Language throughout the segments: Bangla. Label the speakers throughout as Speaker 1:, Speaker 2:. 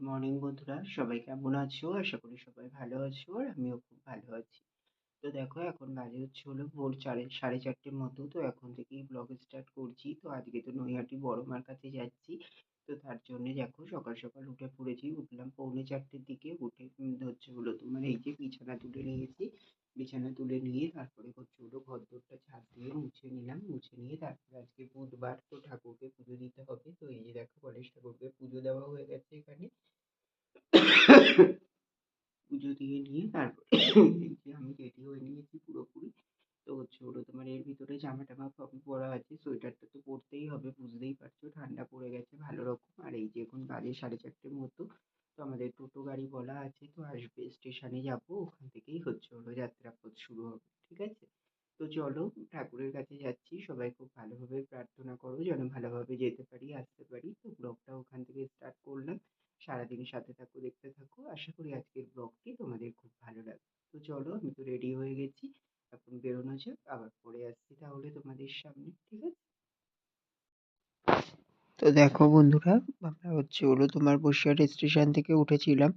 Speaker 1: মর্নিং বন্ধুরা। সবাই কেমন আছো? আশা করি সবাই ভালো আছো আর আমিও খুব ভালো আছি। তো দেখো, এখন বাজে হচ্ছে হলো ভোর চারে, সাড়ে চারটের মতো। তো এখন থেকেই ব্লগ স্টার্ট করছি। তো আজকে তো নৈহাটি বড় মার কাছে যাচ্ছি। তো তার জন্য দেখো, সকাল সকাল উঠে পড়েছি। উঠলাম পৌনে চারটের দিকে। উঠে হচ্ছে হলো তোমার এই যে বিছানা তুলে নিয়েছি। বিছানা তুলে নিয়ে তারপরে হচ্ছে হলো ঘর দোরটা ঝাঁট দিয়ে মুছে নিলাম। মুছে নিয়ে তারপরে আজকে বুধবার তো ঠাকুরকে পুজো দিতে হবে। তো এই যে দেখো গণেশ ঠাকুরকে পুজো দেওয়া হয়ে গেছে এখানে। পুজো দিয়ে নিয়ে তারপরে আমি রেডি হয়ে নিয়েছি পুরোপুরি। তো হচ্ছে হলো তোমার এর ভিতরে জামা টামা সবই পরা আছে, সোয়েটারটা তো পরতেই হবে, বুঝতেই পারছ ঠান্ডা পড়ে গেছে ভালো রকম। আর এই যে এখন বাজে সাড়ে চারটের মতো, তো আমাদের টোটো গাড়ি বলা আছে, তো আসবে স্টেশনে যাব ওখান থেকেই হচ্ছে হলো যাত্রাপথ শুরু হবে ঠিক আছে তো চলো ঠাকুরের কাছে যাচ্ছি সবাই খুব ভালোভাবে প্রার্থনা করো যেন ভালোভাবে যেতে পারি আসতে পারি তো ব্লগটা ওখান থেকে স্টার্ট করলাম সারাদিন সাথে থাকো দেখতে থাকো আশা করি আজকের ব্লগটি তোমাদের খুব ভালো লাগবে তো চলো আমি তো রেডি হয়ে গেছি এখন বেরোনো যাক আবার পরে আসছি তোমাদের সামনে, ঠিক আছে? তো দেখো বন্ধুরা, আমরা হচ্ছে হলো তোমার বসিরহাট স্টেশন থেকে উঠেছিলাম।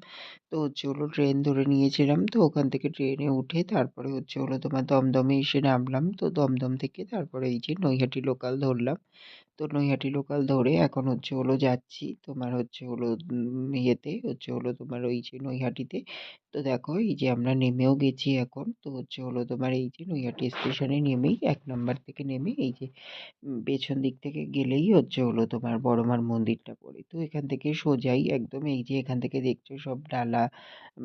Speaker 1: তো হচ্ছে হলো ট্রেন ধরে নিয়েছিলাম। তো ওখান থেকে ট্রেনে উঠে তারপরে হচ্ছে হলো তোমার দমদমে এসে নামলাম। তো দমদম থেকে তারপরে এই যে নৈহাটি লোকাল ধরলাম। তো নৈহাটি লোকাল ধরে এখন হচ্ছে হলো যাচ্ছি। তোমার হচ্ছে হলো ইয়েতে, হচ্ছে হলো তোমার ওই যে নৈহাটিতে। তো দেখো, এই যে আমরা নেমেও গেছি এখন, তো হচ্ছে হলো তোমার এই যে নৈহাটি স্টেশনে নেমেই, এক নাম্বার থেকে নেমে এই যে পেছন দিক থেকে গেলেই হচ্ছে হলো তোমার বড় মার মন্দিরটা পড়ে। তো এখান থেকে সোজাই একদম এই যে এখান থেকে দেখছ সব ডালা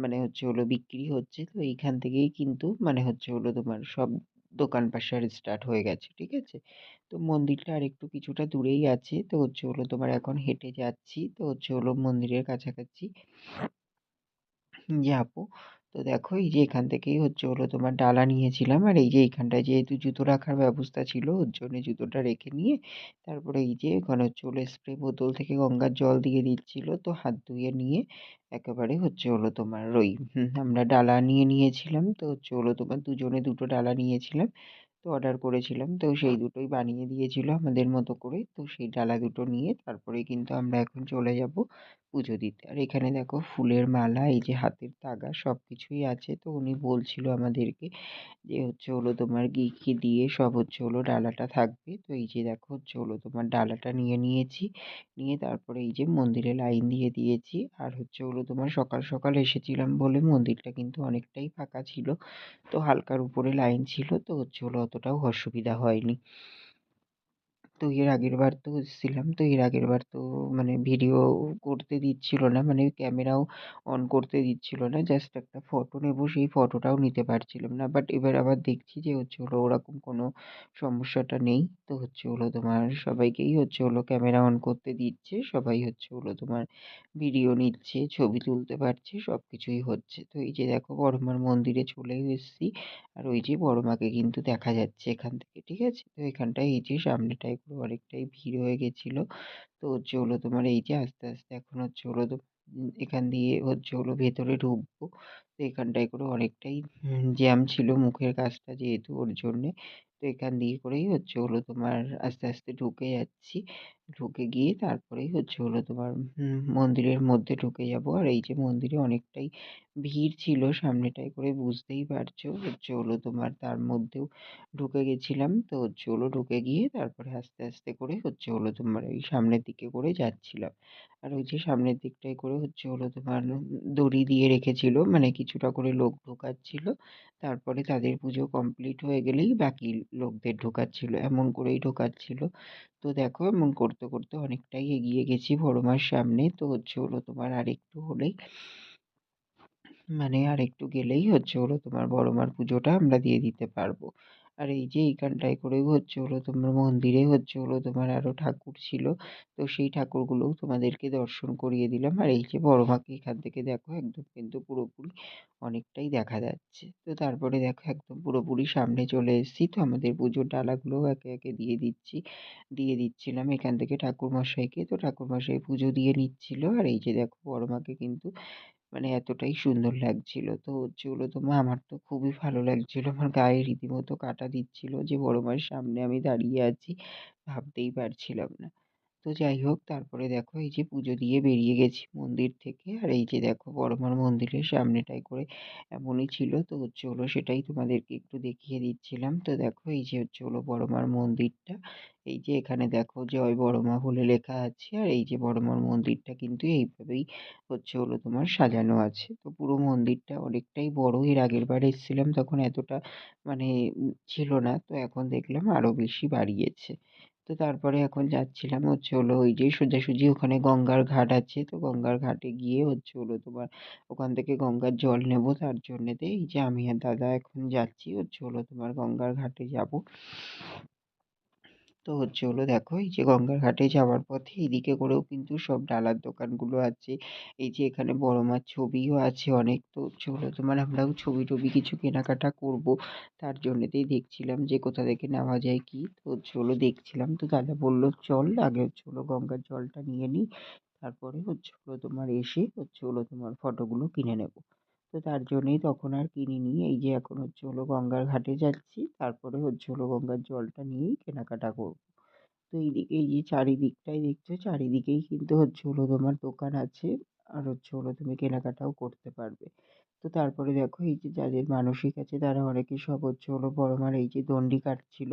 Speaker 1: মানে হচ্ছে হলো বিক্রি হচ্ছে। তো এইখান থেকেই কিন্তু মানে হচ্ছে হলো তোমার সব দোকান পাশার স্টার্ট হয়ে গেছে, ঠিক আছে? তো মন্দিরটা আর একটু কিছুটা দূরেই আছে। তো হচ্ছে হলো তোমার এখন হেঁটে যাচ্ছি। তো হচ্ছে হলো মন্দিরের কাছাকাছি। যাব তো দেখো এই যে এখান থেকেই হচ্ছে হলো তোমার ডালা নিয়েছিলাম। আর এই যে এইখানটায় যেহেতু জুতো রাখার ব্যবস্থা ছিল, ওর জন্য জুতোটা রেখে নিয়ে তারপরে এই যে ওখানে হচ্ছে হলো স্প্রে বোতল থেকে গঙ্গার জল দিয়ে দিচ্ছিল। তো হাত ধুয়ে নিয়ে একেবারে হচ্ছে হলো তোমার ওই আমরা ডালা নিয়ে নিয়েছিলাম। তো হচ্ছে হলো তোমার দুজনে দুটো ডালা নিয়েছিলাম। অর্ডার করেছিলাম। তো সেই দুটোই বানিয়ে দিয়েছিলো আমাদের মতো করে। তো সেই ডালা দুটো নিয়ে তারপরে কিন্তু আমরা এখন চলে যাব পুজো দিতে। আর এখানে দেখো ফুলের মালা, এই যে হাতের তাগা সব কিছুই আছে। তো উনি বলছিল আমাদেরকে যে, হচ্ছে হলো তোমার কী কী দিয়ে সব হচ্ছে হলো ডালাটা থাকবে? তো এই যে দেখো হচ্ছে হলো তোমার ডালাটা নিয়ে নিয়েছি। নিয়ে তারপরে এই যে মন্দিরে লাইন দিয়ে দিয়েছি। আর হচ্ছে হলো তোমার সকাল সকাল এসেছিলাম বলে মন্দিরটা কিন্তু অনেকটাই ফাঁকা ছিল। তো হালকার উপরে লাইন ছিল। তো হচ্ছে হলো অতটাও অসুবিধা হয়নি। তো এর আগের বার তো এসেছিলাম তো এর আগের বার তো মানে ভিডিও করতে দিচ্ছিল না মানে ক্যামেরাও অন করতে দিচ্ছিল না। জাস্ট একটা ফটো নেব, সেই ফটোটাও নিতে পারছিলাম না। বাট এবার আবার দেখছি যে হচ্ছে হলো ওরকম কোনো সমস্যাটা নেই। তো হচ্ছে হলো তোমার সবাইকেই হচ্ছে হলো ক্যামেরা অন করতে দিচ্ছে। সবাই হচ্ছে হলো তোমার ভিডিও নিচ্ছে, ছবি তুলতে পারছে সব কিছুই হচ্ছে। তো এই যে দেখো বড়মার মন্দিরে চলেও এসেছি। আর ওই যে বড় মাকে কিন্তু দেখা যাচ্ছে এখান থেকে, ঠিক আছে? তো এখানটায় এই যে সামনেটায় অনেকটাই ভিড় হয়ে গেছিল। তো হচ্ছে হলো তোমার এই যে আস্তে আস্তে এখন হচ্ছে হলো তো এখান দিয়ে হচ্ছে হলো ভেতরে ঢুকবো। তো এখানটায় করে অনেকটাই জ্যাম ছিল মুখের কাজটা যেহেতু ওর জন্যে। তো এখান দিয়ে করেই হচ্ছে হলো তোমার আস্তে আস্তে ঢুকে যাচ্ছি। ঢুকে গিয়ে তারপরেই হচ্ছে হলো তোমার মন্দিরের মধ্যে ঢুকে যাব। আর এই যে মন্দিরে অনেকটাই ভিড় ছিল সামনেটায় করে বুঝতেই পারছ, হচ্ছে হলো তোমার তার মধ্যেও ঢুকে গেছিলাম। তো হচ্ছে হলো ঢুকে গিয়ে তারপরে আস্তে আস্তে করে হচ্ছে হলো তোমার ওই সামনের দিকে করে যাচ্ছিলাম। আর ওই যে সামনের দিকটায় করে হচ্ছে হলো তোমার দড়ি দিয়ে রেখেছিল মানে কিছুটা করে লোক ঢোকাচ্ছিল। তারপরে তাদের পুজো কমপ্লিট হয়ে গেলেই বাকি লোকদের ঢোকাচ্ছিল, এমন করেই ঢোকাচ্ছিল। তো দেখো এমন করতে করতে করতে অনেকটাই এগিয়ে গেছি বড় মার সামনে। তো হচ্ছে হলো তোমার আর একটু হলেই মানে আর একটু গেলেই হচ্ছে হলো তোমার বড় মার পুজোটা আমরা দিয়ে দিতে পারব। আর এই যে এইখানটায় করেও হচ্ছে হলো, তোমার মন্দিরে হচ্ছে হলো, তোমার আরও ঠাকুর ছিল। তো সেই ঠাকুরগুলোও তোমাদেরকে দর্শন করিয়ে দিলাম। আর এই যে বড় মাকে এখান থেকে দেখো, একদম কিন্তু পুরোপুরি অনেকটাই দেখা যাচ্ছে। তো তারপরে দেখো, একদম পুরোপুরি সামনে চলে এসেছি। তো আমাদের পুজোর ডালাগুলোও একে একে দিয়ে দিচ্ছি, দিয়ে দিচ্ছিলাম এখান থেকে ঠাকুরমশাইকে। তো ঠাকুরমশাই পুজো দিয়ে নিচ্ছিল। আর এই যে দেখো, বড় মাকে কিন্তু মানে এতটাই সুন্দর লাগছিল। তো হচ্ছে হলো তোমার আমার তো খুবই ভালো লাগছিল। আমার গায়ে রীতিমতো কাঁটা দিচ্ছিল যে বড় মায়ের সামনে আমি দাঁড়িয়ে আছি, ভাবতেই পারছিলাম না। তো যাই হোক, তারপরে দেখো এই যে পুজো দিয়ে বেরিয়ে গেছি মন্দির থেকে। আর এই যে দেখো বড়মার মন্দিরের সামনেটায় করে এমনই ছিল। তো হচ্ছে হলো সেটাই তোমাদেরকে একটু দেখিয়ে দিচ্ছিলাম। তো দেখো এই যে হচ্ছে হলো বড়মার মন্দিরটা। এই যে এখানে দেখো জয় বড়মা বলে লেখা আছে। আর এই যে বড়মার মন্দিরটা কিন্তু এইভাবেই হচ্ছে হলো তোমার সাজানো আছে। তো পুরো মন্দিরটা অনেকটাই বড়। এর আগের বার এসেছিলাম তখন এতটা মানে ছিল না। তো এখন দেখলাম আরও বেশি বাড়িয়েছে। তো তারপরে এখন যাচ্ছিলাম হচ্ছে হলো ওই যে সোজাসুজি ওখানে গঙ্গার ঘাট আছে। তো গঙ্গার ঘাটে গিয়ে হচ্ছে হলো তোমার ওখান থেকে গঙ্গার জল নেব। তার জন্যেতে এই যে আমি আর দাদা এখন যাচ্ছি, হচ্ছে হলো তোমার গঙ্গার ঘাটে যাব। তো হচ্ছে হলো দেখো, এই যে গঙ্গার ঘাটে যাওয়ার পথে এদিকে করেও কিন্তু সব ডালার দোকানগুলো আছে। এই যে এখানে বড় মার ছবিও আছে অনেক, তো হচ্ছে হলো তোমার আমরাও ছবি টবি কিছু কেনাকাটা করব। তার জন্যেতেই দেখছিলাম যে কোথা থেকে নেওয়া যায় কি, তো হচ্ছে হলো দেখছিলাম। তো দাদা বলল, চল আগে হচ্ছে হলো গঙ্গার জলটা নিয়ে নিই তারপরে হচ্ছে হলো তোমার এসে হচ্ছে হলো তোমার ফটোগুলো কিনে নেব। তো তার জন্যেই তখন আর কিনিনি। এই যে এখন হচ্ছে হলো গঙ্গার ঘাটে যাচ্ছি, তারপরে হচ্ছে হলো গঙ্গার জলটা নিয়েই কেনাকাটা করব। তো এইদিকে এই যে চারিদিকটাই দেখছ, চারিদিকেই কিন্তু হচ্ছে হলো তোমার দোকান আছে আর হচ্ছে হলো তুমি কেনাকাটাও করতে পারবে। তো তারপরে দেখো এই যে যাদের মানসিক আছে তারা অনেকে সব হচ্ছে হলো বড়মার এই যে দণ্ডি কাটছিল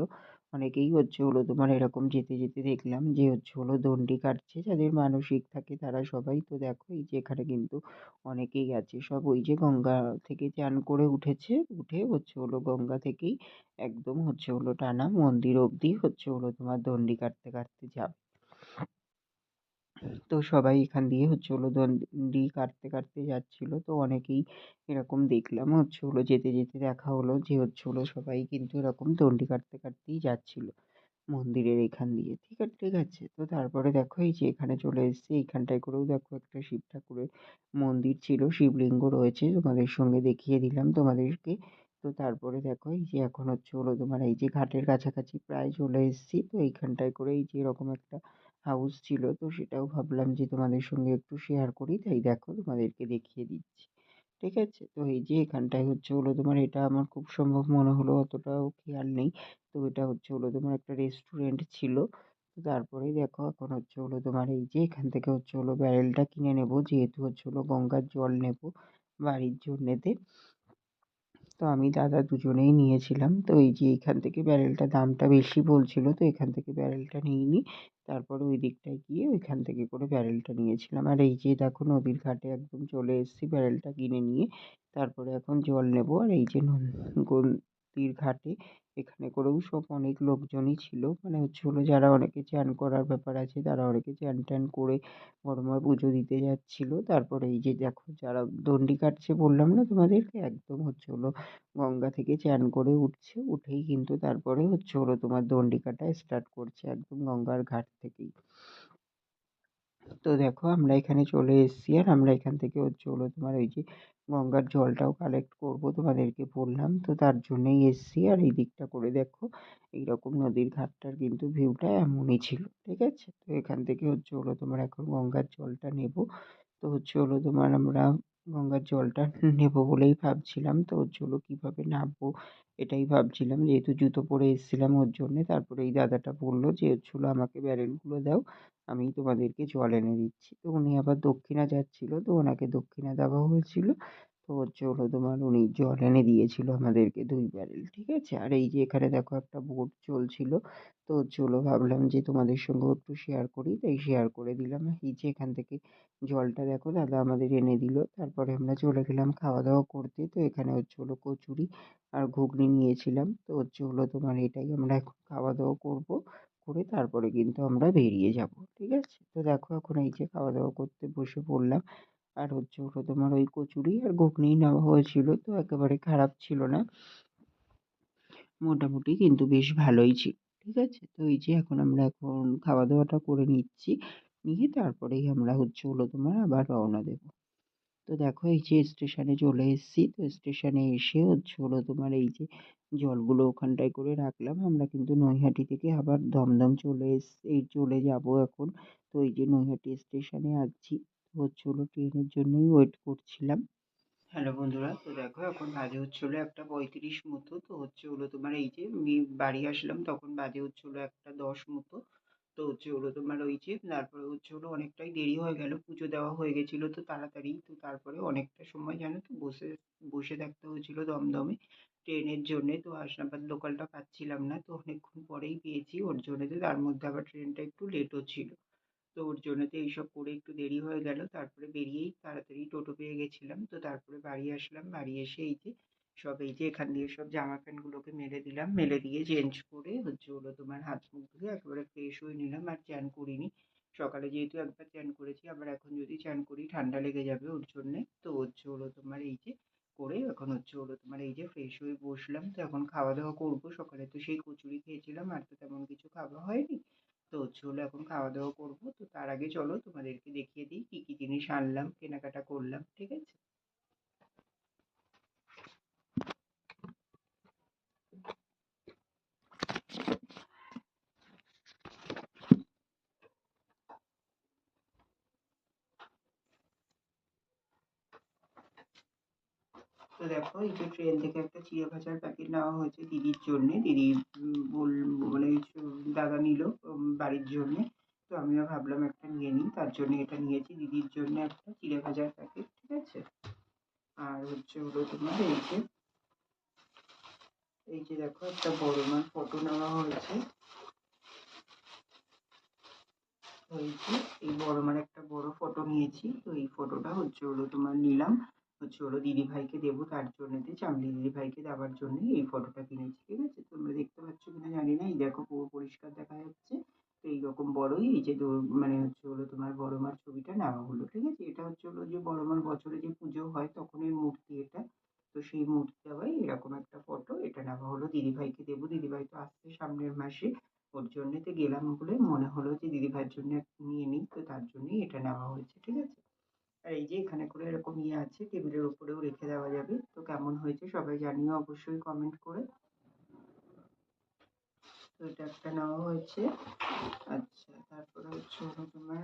Speaker 1: অনেকেই হচ্ছে হলো তোমার এরকম যেতে যেতে দেখলাম যে হচ্ছে হলো দণ্ডি কাটছে, যাদের মানসিক থাকে তারা সবাই তো দেখো এই যে এখানে কিন্তু অনেকেই আছে সব ওই যে গঙ্গা থেকে চান করে উঠেছে, উঠে হচ্ছে হলো গঙ্গা থেকেই একদম হচ্ছে হলো টানা মন্দির অবধি হচ্ছে হলো তোমার দণ্ডি কাটতে কাটতে যাবে। তো সবাই এখান দিয়ে হচ্ছে হলো দণ্ডি কাটতে কাটতে যাচ্ছিল। তো অনেকেই এরকম দেখলাম। হচ্ছে হলো যেতে যেতে দেখা হলো যে হচ্ছে হলো সবাই কিন্তু এরকম দণ্ডি কাটতে, কাটতেই যাচ্ছিল মন্দিরের এখান দিয়ে। ঠিক আছে ঠিক আছে। তো তারপরে দেখো এই যে এখানে চলে এসেছি। এইখানটায় করেও দেখো একটা শিব ঠাকুরের মন্দির ছিল। শিবলিঙ্গ রয়েছে। তোমাদের সঙ্গে দেখিয়ে দিলাম তোমাদেরকে। তো তারপরে দেখো এই যে এখন হচ্ছে হলো তোমার এই যে ঘাটের কাছাকাছি প্রায় চলে এসেছি। তো এইখানটায় করে এই যে এরকম একটা হাউস ছিল, তো সেটাও ভাবলাম যে তোমাদের সঙ্গে একটু শেয়ার করি। তাই দেখো তোমাদেরকে দেখিয়ে দিচ্ছি। ঠিক আছে? তো এই যে এখানটায় হচ্ছে হলো তোমার এটা আমার খুব সম্ভব মনে হলো, অতটাও খেয়াল নেই। তো এটা হচ্ছে হলো তোমার একটা রেস্টুরেন্ট ছিল। তো তারপরেই দেখো এখন হচ্ছে হলো তোমার এই যে এখান থেকে হচ্ছে হলো ব্যারেলটা কিনে নেব। যেহেতু হচ্ছে হলো গঙ্গার জল নেব বাড়ির জন্যেতে। তো আমি দাদা দুজনেই নিয়েছিলাম। তো এই যে এইখান থেকে ব্যারেলটা দামটা বেশি বলছিল, তো এখান থেকে ব্যারেলটা নিইনি। তারপরে ওই দিকটায় গিয়ে ওইখান থেকে করে ব্যারেলটা নিয়েছিলাম। আর এই যে দেখো নদীর ঘাটে একদম চলে এসেছি ব্যারেলটা কিনে নিয়ে। তারপরে এখন জল নেব। আর এই যে নদীর ঘাটে এখানে করেও সব অনেক লোকজনই ছিল। মানে হচ্ছে হলো যারা অনেকে চান করার ব্যাপার আছে, তারা অনেকে চান টান করে বড়মার পুজো দিতে যাচ্ছিল। তারপরে এই যে দেখো যারা দণ্ডি কাটছে বললাম না তোমাদেরকে? একদম হচ্ছে হলো গঙ্গা থেকে চান করে উঠছে, উঠেই কিন্তু তারপরে হচ্ছে হলো তোমার দণ্ডি কাটা স্টার্ট করছে একদম গঙ্গার ঘাট থেকেই। তো দেখো আমরা এখানে চলে এসেছি আর আমরা এখান থেকে হচ্ছে হলো তোমার ওই যে গঙ্গার জলটাও কালেক্ট করব তোমাদেরকে বললাম। তো তার জন্যই এসেছি আর এই দিকটা করে দেখো, এইরকম নদীর ঘাটটার কিন্তু ভিউটা এমনই ছিল, ঠিক আছে? তো এখান থেকে হচ্ছে হলো তোমার এখন গঙ্গার জলটা নেব। তো হচ্ছে হলো তোমার আমরা গঙ্গার জলটা নেব বলেই ভাবছিলাম। তো হচ্ছে হলো কীভাবে নামবো এটাই ভাবছিলাম। যেহেতু জুতো পরে এসেছিলাম ওর জন্যে, তারপরে এই দাদাটা বলল যে হচ্ছে হলো আমাকে ব্যারেলগুলো দাও, আমি তোমাদেরকে জল এনে দিচ্ছি। তো উনি আবার দক্ষিণা যাচ্ছিল, তো ওনাকে দক্ষিণা দেওয়া হয়েছিল। তো হচ্ছে হলো তোমার উনি জল এনে দিয়েছিল আমাদেরকে দুই ব্যারেল ঠিক আছে? আর এই যে এখানে দেখো একটা বোট চলছিল, তো হচ্ছে হলো ভাবলাম যে তোমাদের সঙ্গেও একটু শেয়ার করি, তাই শেয়ার করে দিলাম। এই যে এখান থেকে জলটা দেখো, দাদা আমাদের এনে দিল, তারপরে আমরা চলে গেলাম খাওয়া দাওয়া করতে। তো এখানে হচ্ছে হলো কচুরি আর ঘুগনি নিয়েছিলাম। তো হচ্ছে হলো তোমার এটাই আমরা এখন খাওয়া দাওয়া করব, করে তারপরে কিন্তু আমরা বেরিয়ে যাব, ঠিক আছে? তো দেখো এখন এই যে খাওয়া দাওয়া করতে বসে পড়লাম। আর হচ্ছে হলো তোমার ওই কচুরি আর ঘুগনি নেওয়া হয়েছিল, তো একেবারে খারাপ ছিল না। মোটামুটি কিন্তু বেশ ভালোই ছিল, ঠিক আছে? তো এই যে এখন আমরা এখন খাওয়া দাওয়াটা করে নিচ্ছি, নিয়ে তারপরেই আমরা হচ্ছে হলো তোমার আবার রওনা দেবো। তো দেখো এই যে স্টেশনে চলে এসেছি, তো স্টেশনে এসে হচ্ছে হলো তোমার এই যে জলগুলো ওখানটায় করে রাখলাম। আমরা কিন্তু নৈহাটি থেকে আবার দমদম চলে এস, এই চলে যাব এখন। তো এই যে নৈহাটি স্টেশনে আছি হচ্ছে হলো ট্রেনের জন্যই ওয়েট করছিলাম। হ্যালো বন্ধুরা, তো দেখো এখন বাজে হচ্ছে হলো একটা পঁয়ত্রিশ মতো, তো হচ্ছে হলো তোমার এই যে আমি বাড়ি আসলাম তখন বাজে হচ্ছে হলো একটা দশ মতো, তো হচ্ছে হলো তোমার ওই যে তারপরে হচ্ছে হলো অনেকটাই দেরি হয়ে গেল, পুজো দেওয়া হয়ে গেছিল তো তাড়াতাড়ি, তো তারপরে অনেকটা সময় জানো তো বসে বসে থাকতে হয়েছিলো দমদমে ট্রেনের জন্যে, তো হাসনাবাদ লোকালটা পাচ্ছিলাম না, তো অনেকক্ষণ পরেই পেয়েছি, ওর জন্যে তার মধ্যে আবার ট্রেনটা একটু লেটও ছিল। তো ওর জন্য জন্যতে এইসব করে একটু দেরি হয়ে গেল। তারপরে বেরিয়েই তাড়াতাড়ি টোটো পেয়ে গেছিলাম। তো তারপরে বাড়ি আসলাম। বাড়ি এসে এই যে সব এই যে এখান দিয়ে সব জামা প্যান্টগুলোকে মেলে দিলাম। মেলে দিয়ে চেঞ্জ করে হচ্ছে হলো তোমার হাত মুখ ধুয়ে একেবারে ফ্রেশ হয়ে নিলাম। আর চান করিনি। সকালে যেহেতু একবার চান করেছি, আবার এখন যদি চান করি ঠান্ডা লেগে যাবে ওর জন্যে। তো হচ্ছে হলো তোমার এই যে করে এখন হচ্ছে হলো তোমার এই যে ফ্রেশ হয়ে বসলাম। তো এখন খাওয়া দাওয়া করব। সকালে তো সেই কচুরি খেয়েছিলাম। আর তো তেমন কিছু খাওয়া হয়নি। তো হলো এখন খাওয়া দাওয়া করব। তো তার আগে চলো তোমাদেরকে দেখিয়ে দিই কী কী জিনিস আনলাম, কেনাকাটা করলাম, ঠিক আছে? তো দেখো, এই যে ট্রেন থেকে একটা চিড়ে ভাজার প্যাকেট নেওয়া হয়েছে দিদির জন্যে। দিদি বল মানে দাদা নিল বাড়ির জন্যে। তো আমিও ভাবলাম একটা নিয়ে নিই, তার জন্য এটা নিয়েছি, দিদির জন্য একটা চিড়ে ভাজার প্যাকেট ঠিক আছে? আর হচ্ছে হলো তোমার এই যে এই যে দেখো, একটা বড় মার ফটো নেওয়া হয়েছে। এই বড় মার একটা বড় ফটো নিয়েছি। তো এই ফটোটা হচ্ছে হলো তোমার নিলাম। হলো দিদিভাইকে দেবো তার জন্যতে চামলি দিদিভাইকে দেওয়ার জন্য এই ফটোটা কিনেছি, ঠিক আছে? তোমরা দেখতে পাচ্ছ কিনা জানি না। এই দেখো পুরো পরিষ্কার দেখা যাচ্ছে। তো এইরকম বড়ই, এই যে মানে হচ্ছে হলো তোমার বড় মার ছবিটা নেওয়া হলো, ঠিক আছে? এটা হচ্ছে হলো যে বড় মার বছরে যে পুজো হয় তখনের মূর্তি এটা। তো সেই মূর্তি দেওয়াই এরকম একটা ফটো এটা নেওয়া হলো। দিদিভাইকে দেবো। দিদিভাই তো আসছে সামনের মাসে। ওর জন্যেতে গেলাম বলে মনে হলো যে দিদিভাইয়ের জন্য নিয়ে নিই, তো তার জন্যই এটা নেওয়া হয়েছে, ঠিক আছে? আর এই যে এখানে করে এরকম ইয়ে আছে, টেবিলের উপরেও রেখে দেওয়া যাবে। তো কেমন হয়েছে সবাই জানিও অবশ্যই কমেন্ট করে। তো এটা একটা নেওয়া হয়েছে। আচ্ছা তারপরে হচ্ছে হলো তোমার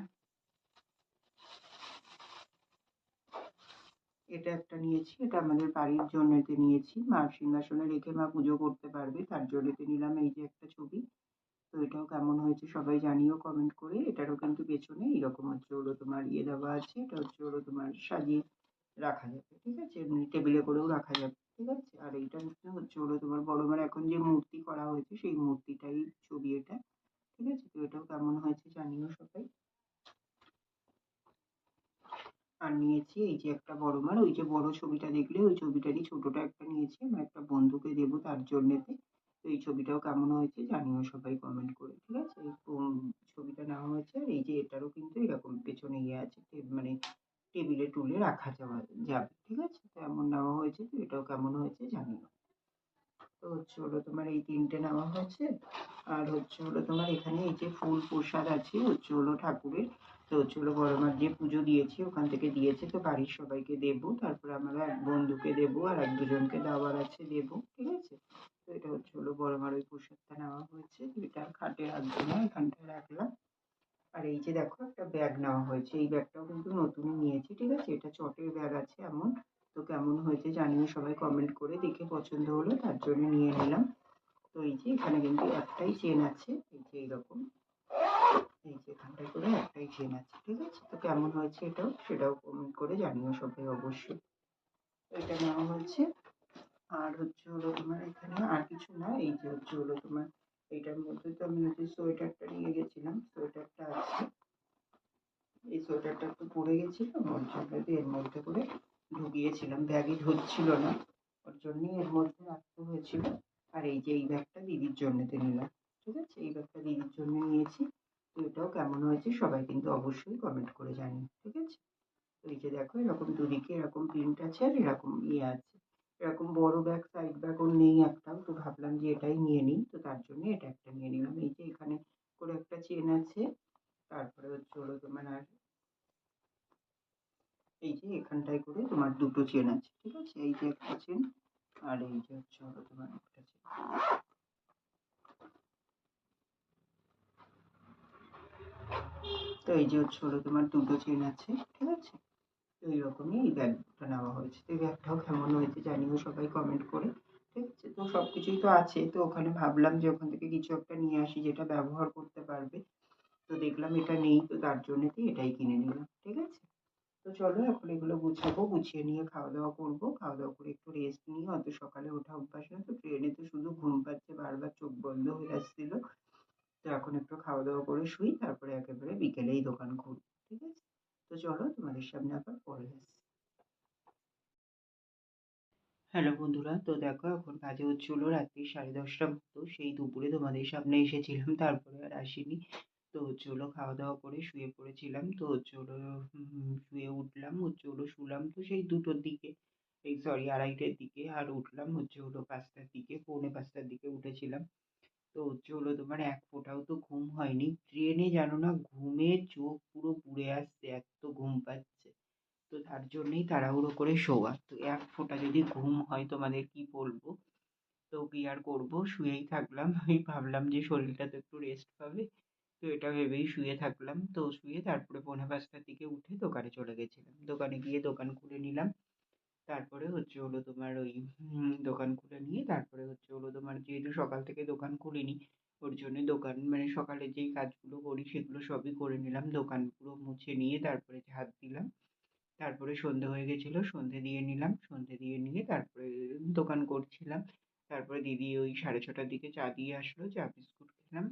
Speaker 1: এটা একটা নিয়েছি, এটা আমাদের বাড়ির জন্যতে নিয়েছি। মার সিংহাসনে রেখে মা পুজো করতে পারবে, তার জন্যতে নিলাম এই যে একটা ছবি। তো এটাও কেমন হয়েছে সবাই জানিও কমেন্ট করে। এটারও কিন্তু পেছনে এরকম হচ্ছে হলো তোমার ইয়ে দেওয়া আছে, এটা হচ্ছে হলো তোমার সাজিয়ে রাখা যাবে, ঠিক আছে? এমনি টেবিলে করেও রাখা যাবে, ঠিক আছে? আর এইটা হচ্ছে হচ্ছে হলো তোমার বড় মার এখন যে মূর্তি করা হয়েছে সেই মূর্তিটাই ছবি এটা, ঠিক আছে? তো এটাও কেমন হয়েছে জানিও সবাই। আর নিয়েছি এই যে একটা বড় মার ওই যে বড় ছবিটা দেখলে ওই ছবিটারই ছোটটা একটা নিয়েছি আমার একটা বন্ধুকে দেবো তার জন্যেতে। তো এই ছবিটাও কেমন হয়েছে জানিও সবাই কমেন্ট করে, ঠিক আছে? ছবিটা নেওয়া হয়েছে আর এই যে এটারও কিন্তু এরকম পেছনে ইয়ে আছে মানে টেবিলে টুলে রাখা যাওয়া, যাবে, ঠিক আছে? তো এমন নেওয়া হয়েছে তো এটাও কেমন হয়েছে জানিও। তো হচ্ছে হলো তোমার এই তিনটে নেওয়া হয়েছে আর হচ্ছে হলো তোমার এখানে এই যে ফুল প্রসাদ আছে, হচ্ছে হলো ঠাকুরের, তো হচ্ছে হলো বড় মার যে পুজো দিয়েছি ওখান থেকে দিয়েছে তো বাড়ির সবাইকে দেবো, তারপরে আমরা এক বন্ধুকে দেবো আর এক দুজনকে দেওয়ার আছে দেবো, ঠিক আছে? এটা হচ্ছে হলো বড় ওই প্রসাদটা নেওয়া হয়েছে। এটা খাটে রাখব না, এখানটায় রাখলাম। আর এই যে দেখো একটা ব্যাগ নেওয়া হয়েছে। এই ব্যাগটাও কিন্তু নতুনই নিয়েছি, ঠিক আছে? এটা চটের ব্যাগ আছে এমন। তো কেমন হয়েছে জানিও সবাই কমেন্ট করে। দেখে পছন্দ হলো তার জন্য নিয়ে নিলাম। তো এই যে এখানে কিন্তু একটাই চেন আছে। এই যে এইরকম। এই যে এখানটায় করে একটাই চেন আছে, ঠিক আছে? তো কেমন হয়েছে এটাও সেটাও কমেন্ট করে জানিও সবাই অবশ্যই। এটা নেওয়া হয়েছে। আর হচ্ছে হলো তোমার এখানে আর কিছু না, এই যে হচ্ছে হলো তোমার এইটার মধ্যে তো আমি হচ্ছে সোয়েটারটা নিয়ে গেছিলাম, সোয়েটারটা আছে। এই সোয়েটারটা তো পরে গেছিলাম ওর জন্য এর মধ্যে করে ঢুকিয়েছিলাম ব্যাগে ধরছিল না, ওর জন্যই এর মধ্যে রাখতে হয়েছিল। আর এই যে এই ব্যাগটা দিদির জন্যতে নিলাম, ঠিক আছে? এই ব্যাগটা দিদির জন্য নিয়েছি। তো এটাও কেমন হয়েছে সবাই কিন্তু অবশ্যই কমেন্ট করে জানিও, ঠিক আছে? এই যে দেখো, এরকম দুদিকে এরকম প্রিন্ট আছে আর এরকম ইয়ে আছে। এরকম বড় ব্যাগ সাইড ব্যাগ ব্যাগও নেই একটাও। তো ভাবলাম যে এটাই নিয়ে নিই। তো তার জন্য এটা একটা নিয়ে নিলাম। এই যে এখানে করে একটা চেন আছে। তারপরে হচ্ছে হলো তোমার আর এই যে এখানটায় করে তোমার দুটো চেন আছে, ঠিক আছে? এই যে একটা চেন আর এই যে হচ্ছে হলো তোমার একটা চেন তো এই যে হচ্ছে হলো তোমার দুটো চেন আছে, ঠিক আছে? এইরকমই এই ব্যাগটা নেওয়া হয়েছে। তো এই ব্যাগটাও কেমন হয়েছে কমেন্ট করে, ঠিক আছে? তো সব কিছুই তো আছে। তো ওখানে ভাবলাম যে ওখান থেকে কিছু একটা নিয়ে আসি যেটা ব্যবহার করতে পারবে। তো দেখলাম এটা নেই, তো তার জন্যেতেই এটাই কিনে নিলাম, ঠিক আছে? তো চলো এখন এগুলো গুছাবো, গুছিয়ে নিয়ে খাওয়া দাওয়া করব। খাওয়া দাওয়া করে একটু রেস্ট নিয়ে অত সকালে ওঠা অভ্যাস না তো ট্রেনে তো শুধু ঘুম পাচ্ছে, বারবার চোখ বন্ধ হয়ে আসছিল। তো এখন একটু খাওয়া দাওয়া করে শুই, তারপরে একেবারে বিকেলেই দোকান খুলবো ঠিক আছে? তো চলো তোমাদের সামনে আবার পরে আসছি। হ্যালো বন্ধুরা, তো দেখো এখন বাজে হচ্ছিল রাত্রি সাড়ে দশটা মতো। সেই দুপুরে তোমাদের সামনে এসেছিলাম, তারপরে আর আসিনি। তো হচ্ছে হলো খাওয়া দাওয়া করে শুয়ে পড়েছিলাম, তো হচ্ছে হলো শুয়ে উঠলাম, হচ্ছে হলো শুলাম তো সেই দুটোর দিকে, এই সরি আড়াইটের দিকে, আর উঠলাম হচ্ছে হলো পাঁচটার দিকে, পৌনে পাঁচটার দিকে উঠেছিলাম। তো হচ্ছে হলো তোমার এক ফোঁটাও তো ঘুম হয়নি। ট্রেনে জানো না, ঘুমে চোখ পুরো পুড়ে আসছে, এত ঘুম পাচ্ছে। তো তার জন্যেই তাড়াহুড়ো করে শোয়া তো এক ফোঁটা যদি ঘুম হয় তোমাদের কি বলব? তো কি আর করব? শুয়েই থাকলাম। আমি ভাবলাম যে শরীরটা তো একটু রেস্ট পাবে। তো এটা ভেবেই শুয়ে থাকলাম। তো শুয়ে তারপরে পৌনে পাঁচটার দিকে উঠে দোকানে চলে গেছিলাম। দোকানে গিয়ে দোকান খুলে নিলাম। তারপরে হচ্ছে হলো তোমার ওই দোকান খুলে নিয়ে তারপরে হচ্ছে হলো তোমার যেহেতু সকাল থেকে দোকান খুলিনি, ওর জন্য দোকান মানে সকালে যেই কাজগুলো করি সেগুলো সবই করে নিলাম। দোকান পুরো মুছে নিয়ে তারপরে ঝাঁট দিলাম। তারপরে সন্ধে হয়ে গেছিল, সন্ধে দিয়ে নিলাম, সন্ধে দিয়ে নিয়ে তারপরে দোকান করছিলাম। তারপরে দিদি ওই সাড়ে ছটার দিকে চা দিয়ে আসলো, চা, বিস্কুট খেলাম।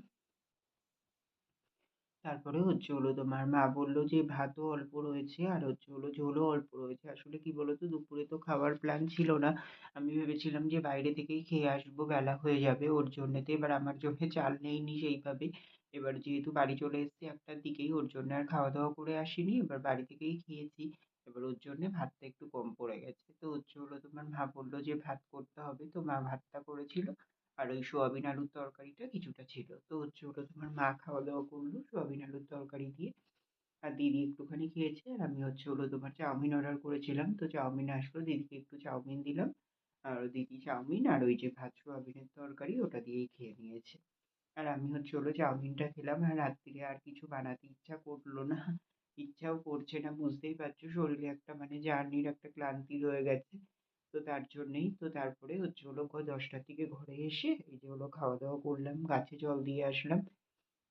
Speaker 1: তারপরে হচ্ছে হলো তোমার মা বলল যে ভাতও অল্প রয়েছে, আর হচ্ছে হলো ঝোলও অল্প রয়েছে। আসলে কি বলতো, দুপুরে তো খাওয়ার প্ল্যান ছিল না। আমি ভেবেছিলাম যে বাইরে থেকেই খেয়ে আসব, বেলা হয়ে যাবে ওর জন্যেতে, এবার আমার জন্যে চাল নেইনি সেইভাবে। এবার যেহেতু বাড়ি চলে এসেছি, একটার দিকেই ওর জন্য আর খাওয়া দাওয়া করে আসিনি, এবার বাড়ি থেকেই খেয়েছি। এবার ওর জন্যে ভাতটা একটু কম পড়ে গেছে। তো হচ্ছে তোমার মা বলল যে, ভাত করতে হবে। তো মা ভাতটা করেছিল। আর ওই সোয়াবিন আলুর তরকারিটা কিছুটা ছিল। তো হচ্ছে ওটা তোমার মা খাওয়া দাওয়া করল সোয়াবিন আলুর তরকারি দিয়ে। আর দিদি একটুখানি খেয়েছে। আর আমি হচ্ছে হলো তোমার চাউমিন অর্ডার করেছিলাম। তো চাউমিন আসলো, দিদিকে একটু চাউমিন দিলাম। আর দিদি চাউমিন আর ওই যে ভাত সোয়াবিনের তরকারি ওটা দিয়েই খেয়ে নিয়েছে। আর আমি হচ্ছে হলো চাউমিনটা খেলাম। আর রাত্রিরে আর কিছু বানাতে ইচ্ছা করল না। ইচ্ছাও করছে না, বুঝতেই পারছ শরীরে একটা মানে জার্নির একটা ক্লান্তি রয়ে গেছে, তো তার জন্যেই তো তারপরে হচ্ছে হলো দশটার দিকে ঘরে এসে এই যে হলো খাওয়া দাওয়া করলাম, গাছে জল দিয়ে আসলাম,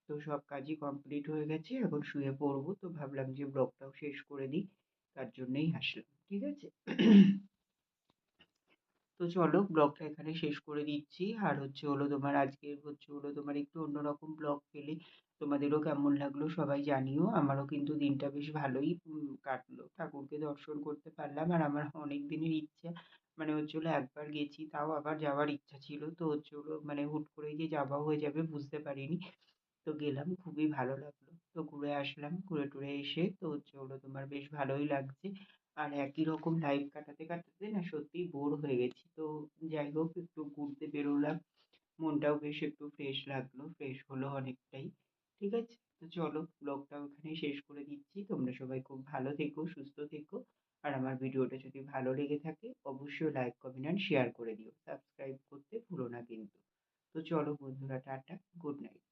Speaker 1: তো সব কাজই কমপ্লিট হয়ে গেছে, এখন শুয়ে পড়ব, তো ভাবলাম যে ব্লগটাও শেষ করে দিই, তার জন্যেই আসলাম, ঠিক আছে? তো চলো ব্লগটা এখানে শেষ করে দিচ্ছি, আর হচ্ছে হলো তোমার আজকের হচ্ছে হলো তোমার একটু অন্যরকম ব্লগ পেলে তোমাদেরও কেমন লাগল সবাই জানিও। আমারও কিন্তু দিনটা বেশ ভালোই কাটলো। ঠাকুরকে দর্শন করতে পারলাম আর আমার অনেক দিনের ইচ্ছা মানে ওর জন্য একবার গেছি, তাও আবার যাওয়ার ইচ্ছা ছিল। তো ওর জন্য মানে হুট করে যে যাওয়া হয়ে যাবে বুঝতে পারিনি। তো গেলাম, খুবই ভালো লাগল। তো ঘুরে আসলাম, ঘুরে টুরে এসে তো ওর হলো তোমার বেশ ভালোই লাগছে। আর একই রকম লাইফ কাটাতে কাটাতে না সত্যিই বোর হয়ে গেছি। তো যাই হোক, একটু ঘুরতে বেরোলাম। মনটাও বেশ একটু ফ্রেশ লাগল। ফ্রেশ হলো অনেকটাই। ঠিক আছে? তো চলো ব্লগটা ওখানেই শেষ করে দিচ্ছি। তোমরা সবাই খুব ভালো থেকো, সুস্থ থেকো। আর আমার ভিডিওটা যদি ভালো লেগে থাকে, অবশ্যই লাইক কমেন্ট অ্যান্ড শেয়ার করে দিও। সাবস্ক্রাইব করতে ভুলো না কিন্তু। তো চলো বন্ধুরা, টাটা গুড নাইট